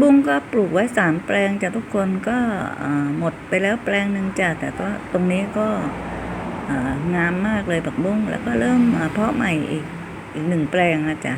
บุ้งก็ปลูกไว้สามแปลงจ้ะทุกคนก็หมดไปแล้วแปลงหนึ่งจ้ะแต่ก็ตรงนี้ก็งามมากเลยผักบุ้งแล้วก็เริ่มเพาะใหม่อีกอีกหนึ่งแปลงนะจ้ะ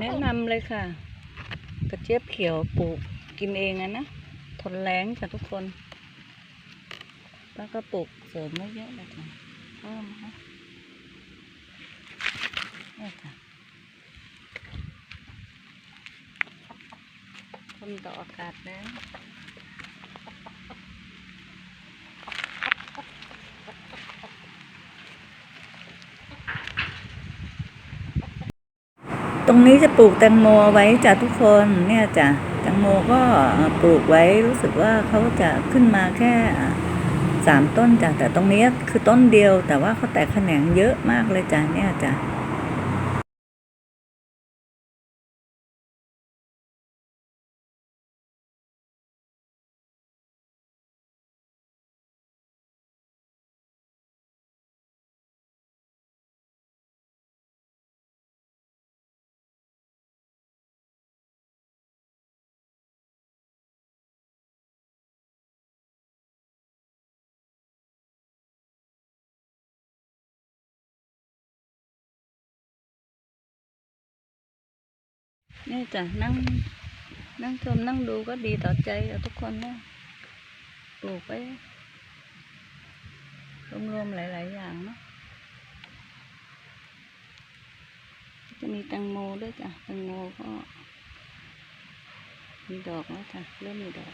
แนะนำเลยค่ะ กระเจี๊ยบเขียวปลูกกินเองอะนะ ทนแรงจ้ะทุกคน แล้วก็ปลูกเสริมไม่เยอะเลยค่ะเพิ่มนะคะนี่ค่ะทนต่ออากาศแล้ว รงนี้จะปลูกแตงโมไว้จ้ะทุกคนเนี่ยจ้ะแตงโมก็ปลูกไว้รู้สึกว่าเขาจะขึ้นมาแค่สามต้นจ้ะแต่ตรงนี้คือต้นเดียว แต่ว่าเขาแตกแขนงเยอะมากเลยจ้ะเนี่ยจ้ะ นี่จ้ะนั่งนั่งชมนั่งดูก็ดีต่อใจอะทุกคนนะปลูกไว้รวมๆหลาย ๆ อย่างเนาะจะมีแตงโมด้วยจ้ะแตงโมก็ มีดอกแล้วจ้ะเริ่มมีดอก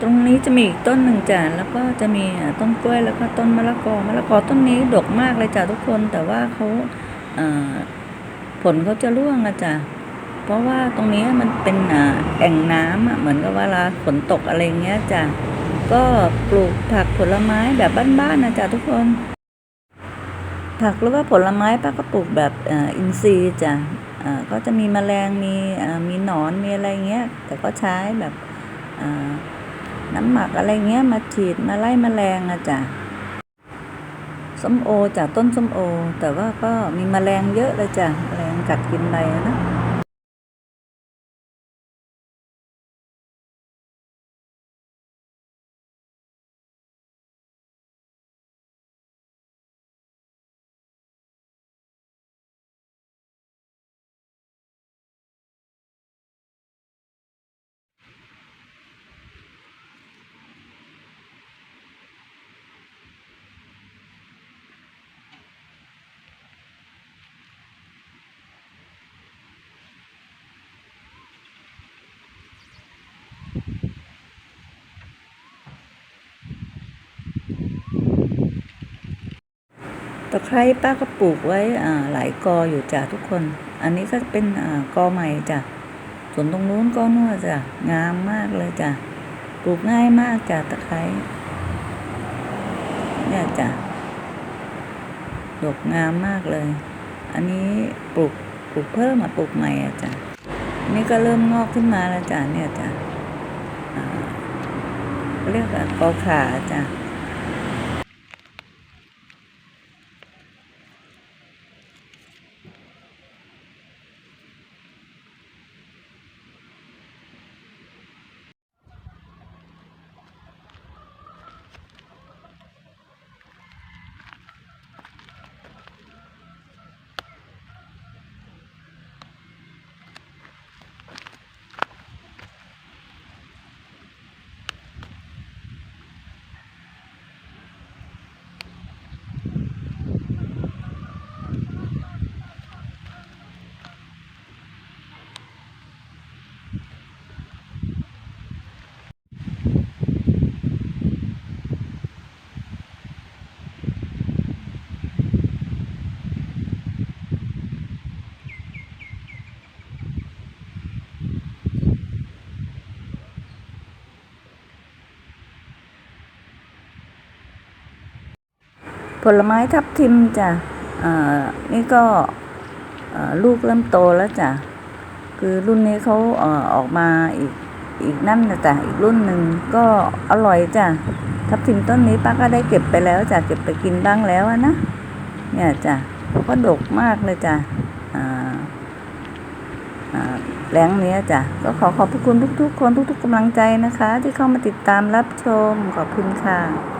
ตรงนี้จะมีอีกต้นหนึ่งจ้ะแล้วก็จะมีต้นกล้วยแล้วก็ต้นมะละกอมะละกอต้นนี้ดกมากเลยจ้ะทุกคนแต่ว่าเขาอ่าผลเขาจะร่วงอะจ้ะ เพราะว่าตรงนี้มันเป็นแอ่งน้ำอะเหมือนกับเวลาฝนตกอะไรเงี้ยจ้ะก็ปลูกผักผลไม้แบบบ้านๆนะจ้ะทุกคน ผักหรือว่าผลไม้ป้าก็ปลูกแบบอินทรีย์จ้ะก็จะมีแมลงมีมีหนอนมีอะไรเงี้ย แต่ก็ใช้แบบน้ำหมักอะไรเงี้ยมาฉีดมาไล่แมลงอะจ้ะส้มโอจากต้นส้มโอ แต่ว่าก็มีแมลงเยอะเลยจ้ะแมลงกัดกินใบนะ ตะไคร้ป้าก็ปลูกไว้อ่าหลายกออยู่จ้ะทุกคน อันนี้ก็เป็นอ่ากอใหม่จ้ะส่วนตรงนู้นก็นู่นจ้ะงามมากเลยจ้ะปลูกง่ายมากจ้ะตะไคร้เนี่ยจ้ะดกงามมากเลย อันนี้ปลูกปลูกเพิ่มมาปลูกใหม่อะจ้ะนนี้ก็เริ่มงอกขึ้นมาแล้วจ้ะเนี่ยจ้ะเขาเรียกว่ากอขาจ้ะ ผลไม้ทับทิมจ้ะอ่านี่ก็ลูกเริ่มโตแล้วจ้ะ คือรุ่นนี้เขาออกมาอีกอีกนั่นนะจ้ะอีกรุ่นหนึ่งก็อร่อยจ้ะทับทิมต้นนี้ป้าก็ได้เก็บไปแล้วจ้ะเก็บไปกินบ้างแล้วนะเนี่ยจ้ะก็ดกมากเลยจ้ะอ่าอ่าแหลงเนี้ยจ้ะก็ขอขอบพระคุณทุกๆคนทุกๆกำลังใจนะคะ ที่เข้ามาติดตามรับชมขอบคุณค่ะ